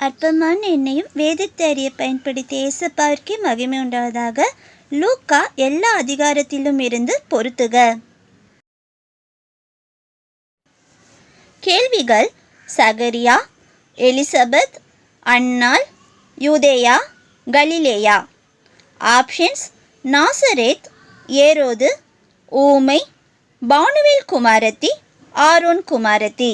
அற்பமான எண்ணெயும் வேதத்தை அறிய பயன்படுத்தி இயேசப்பாவிற்கே மகிமை உண்டாவதாக லூக்கா எல்லா அதிகாரத்திலும் இருந்து பொருத்துக கேள்விகள் சகரியா எலிசபெத் அன்னாள் யூதேயா கலிலேயா. ஆப்ஷன்ஸ் நாசரேத் ஏரோது ஊமை பானுவேல் குமாரத்தி ஆரோன் குமாரத்தி.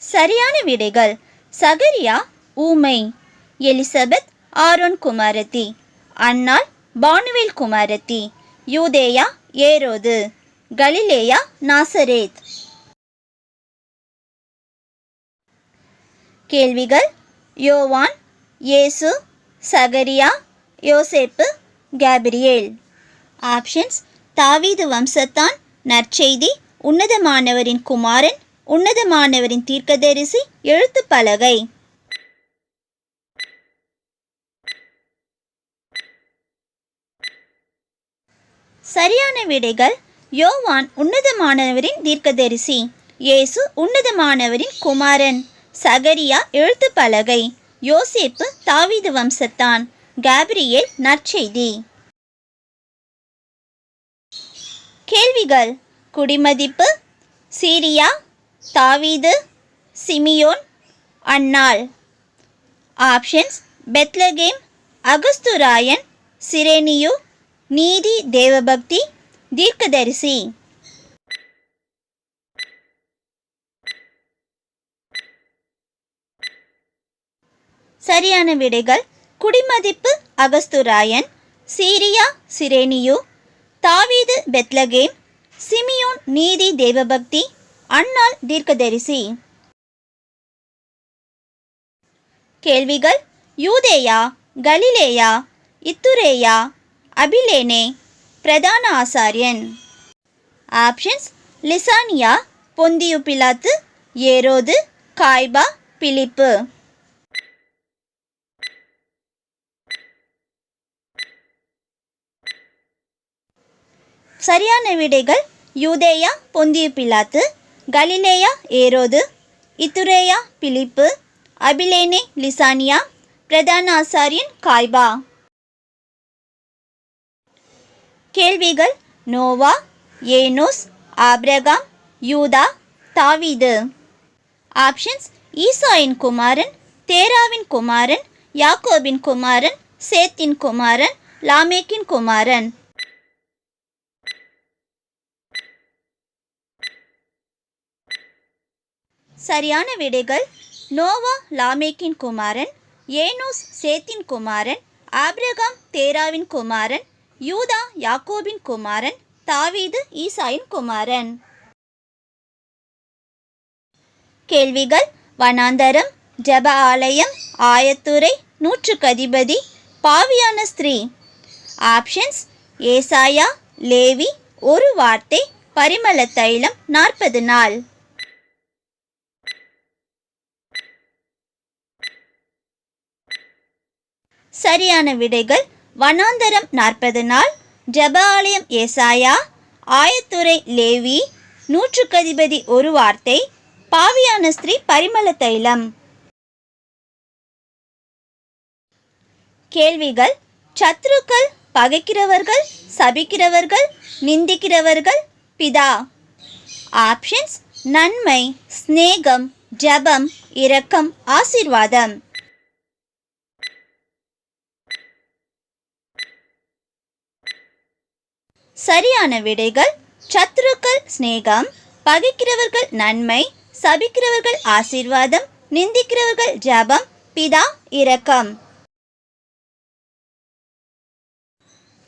சரியான விடைகள். சகரியா ஊமை. எலிசபெத் ஆரோன் குமாரத்தி. அன்னாள் பானுவேல் குமாரத்தி. யூதேயா ஏரோது. Galilee Nazareth. கேள்விகள் யோவான் இயேசு சகரியா யோசேப்பு கேப்ரியேல். ஆப்ஷன்ஸ் தாவீது வம்சத்தான் நற்செய்தி உன்னதமானவரின் குமாரன் உன்னதமானவரின் தீர்க்கதரிசி எழுத்து பலகை. சரியான விடைகள் யோவான் உன்னதமானவரின் தீர்க்கதரிசி இயேசு உன்னதமானவரின் குமாரன் சகரியா எழுத்து பலகை யோசேப்பு தாவீது வம்சத்தான் கேப்ரியேல் நற்செய்தி. கேள்விகள் குடிமதிப்பு சீரியா தாவீது சிமியோன் அன்னாள். ஆப்ஷன்ஸ் பெத்லகேம் அகஸ்துராயன் சிரேனியு நீதி தேவபக்தி தீர்க்கதரிசி. சரியான விடைகள் குடிமதிப்பு அகஸ்துராயன் சீரியா சிரேனியு தாவீது பெத்லகேம் சிமியோன் நீதி தேவபக்தி அண்ணால் தீர்க்கதரிசி. கேள்விகள் யூதேயா கலிலேயா இத்துரேயா அபிலேனே பிரதான ஆசாரியன். ஆப்ஷன்ஸ் லிசானியா பொந்தியு பிலாத்து ஏரோது காய்பா பிலிப்பு. சரியான விடைகள் யூதேயா பொந்தியு பிலாத்து கலிலேயா ஏரோது இத்துரேயா பிலிப்பு அபிலேனே லிசானியா பிரதான ஆசாரியன் காய்பா. கேள்விகள் நோவா ஏனோஸ் ஆப்ரகாம் யூதா தாவீது. ஆப்ஷன்ஸ் ஈசாயின் குமாரன் தேராவின் குமாரன் யாக்கோபின் குமாரன் சேத்தின் குமாரன் லாமேக்கின் குமாரன். சரியான விடைகள் நோவா லாமேக்கின் குமாரன் ஏனோஸ் சேத்தின் குமாரன் ஆப்ரகாம் தேராவின் குமாரன் யூதா யாக்கோபின் குமாரன் தாவீது ஈசாயின் குமாரன். கேள்விகள் வனாந்தரம் ஜப ஆலயம் ஆயத்துறை நூற்றுக்கதிபதி பாவியான ஸ்திரீ. ஆப்ஷன்ஸ் ஏசாயா லேவி ஒரு வார்த்தை பரிமள தைலம் நாற்பது நாள். சரியான விடைகள் வனாந்தரம் நாற்பது நாள் ஜப ஆலயம் ஏசாயா ஆயத்துறை லேவி நூற்றுக்கதிபதி ஒரு வார்த்தை பாவியான ஸ்திரீ பரிமள தைலம். கேள்விகள் சத்ருக்கள் பகைக்கிறவர்கள் சபிக்கிறவர்கள் நிந்திக்கிறவர்கள் பிதா. ஆப்ஷன்ஸ் நன்மை சிநேகம் ஜபம் இரக்கம் ஆசீர்வாதம். சரியான விடைகள் சத்ருக்கள் சிநேகம் பகைக்கிறவர்கள் நன்மை சபிக்கிறவர்கள் ஆசீர்வாதம் நிந்திக்கிறவர்கள் ஜபம் பிதா இரக்கம்.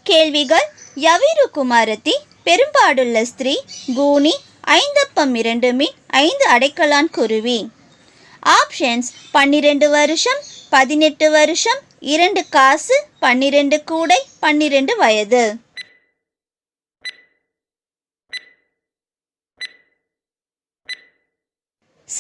கேள்விகள் யவீரு குமாரத்தி பெரும்பாடுள்ள ஸ்திரீ கூனி ஐந்தப்பம் இரண்டு மீன் ஐந்து அடைக்கலான் குருவி. ஆப்ஷன்ஸ் பன்னிரெண்டு வருஷம் பதினெட்டு வருஷம் இரண்டு காசு பன்னிரெண்டு கூடை பன்னிரெண்டு வயது.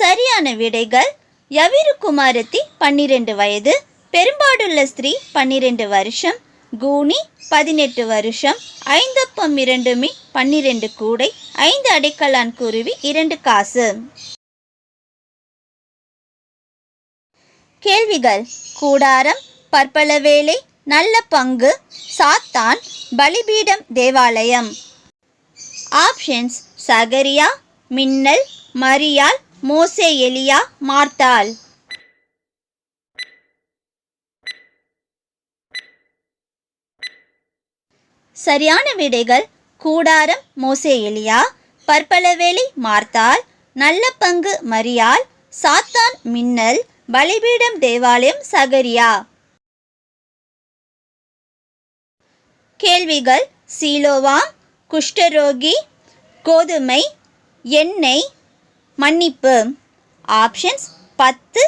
சரியான விடைகள் யவிரு குமாரத்தி பன்னிரெண்டு வயது பெரும்பாடுள்ள ஸ்திரீ பன்னிரெண்டு வருஷம் கூனி பதினெட்டு வருஷம் ஐந்தப்பம் இரண்டுமே பன்னிரெண்டு கூடை ஐந்து அடைக்கலான் குருவி இரண்டு காசு. கேள்விகள். கூடாரம் பற்பல வேலை நல்ல பங்கு சாத்தான் பலிபீடம் தேவாலயம். ஆப்ஷன்ஸ். சகரியா மின்னல் மரியால் மோசே எலியா மார்த்தாள். சரியான விடைகள் கூடாரம் மோசே எலியா. பற்பலவேலி மார்த்தாள். நல்ல பங்கு மரியாள். சாத்தான் மின்னல். பலிபீடம் தேவாலயம் சகரியா. கேள்விகள் சீலோவாம் குஷ்டரோகி கோதுமை எண்ணெய் மன்னிப்பு. ஆப்ஷன்ஸ் பத்து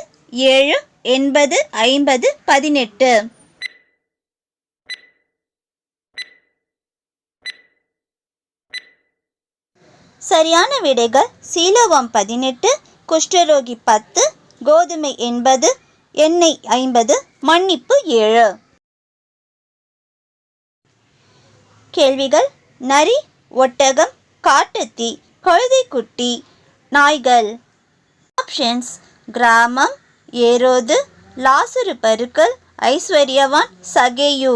ஏழு எண்பது ஐம்பது பதினெட்டு. சரியான விடைகள் சீலவம் பதினெட்டு குஷ்டரோகி பத்து கோதுமை எண்பது எண்ணெய் ஐம்பது மன்னிப்பு ஏழு. கேள்விகள் நரி ஒட்டகம் காட்டுத்தீ கழுதைக்குட்டி நாய்கள். ஆப்ஷன்ஸ் கிராமம் ஏரோது லாசுரு பருக்கள் ஐஸ்வர்யவான் சகேயு.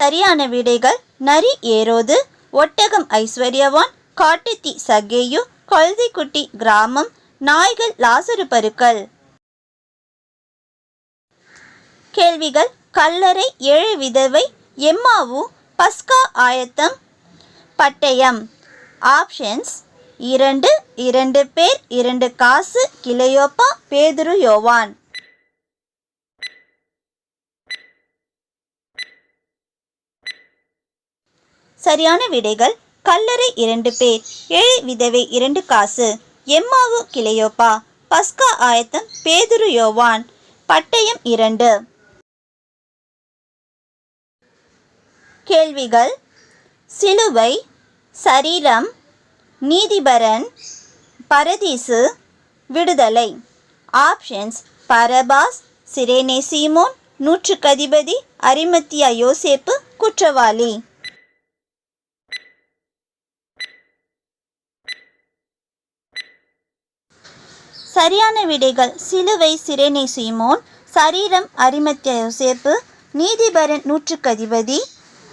சரியான விடைகள் நரி ஏரோது ஒட்டகம் ஐஸ்வர்யவான் காட்டுத்தி சகேயு கழுதைக்குட்டி கிராமம் நாய்கள் லாசரு பருக்கள். கேள்விகள். கல்லறை ஏழு விதவை எம்மாவு பஸ்கா ஆயத்தம் பட்டயம். ஆப்ஷன்ஸ் இரண்டு இரண்டு பேர் இரண்டு காசு கிளையோப்பா பேதுரு யோவான். சரியான விடைகள் கல்லறை இரண்டு பேர் ஏழை விதவை இரண்டு காசு எம்மாவு கிளையோப்பா. பஸ்கா ஆயத்தம் பேதுரு யோவான். பட்டயம் இரண்டு. கேள்விகள். சிலுவை சரீரம் நீதிபரன் பரதீசு விடுதலை. ஆப்ஷன்ஸ் பரபாஸ் சிரேனே சீமோன் நூற்றுக்கதிபதி அரிமத்தியா யோசேப்பு குற்றவாளி. சரியான விடைகள் சிலுவை சிரேனே சீமோன் சரீரம் அரிமத்திய யோசேப்பு நீதிபரன் நூற்றுக்கதிபதி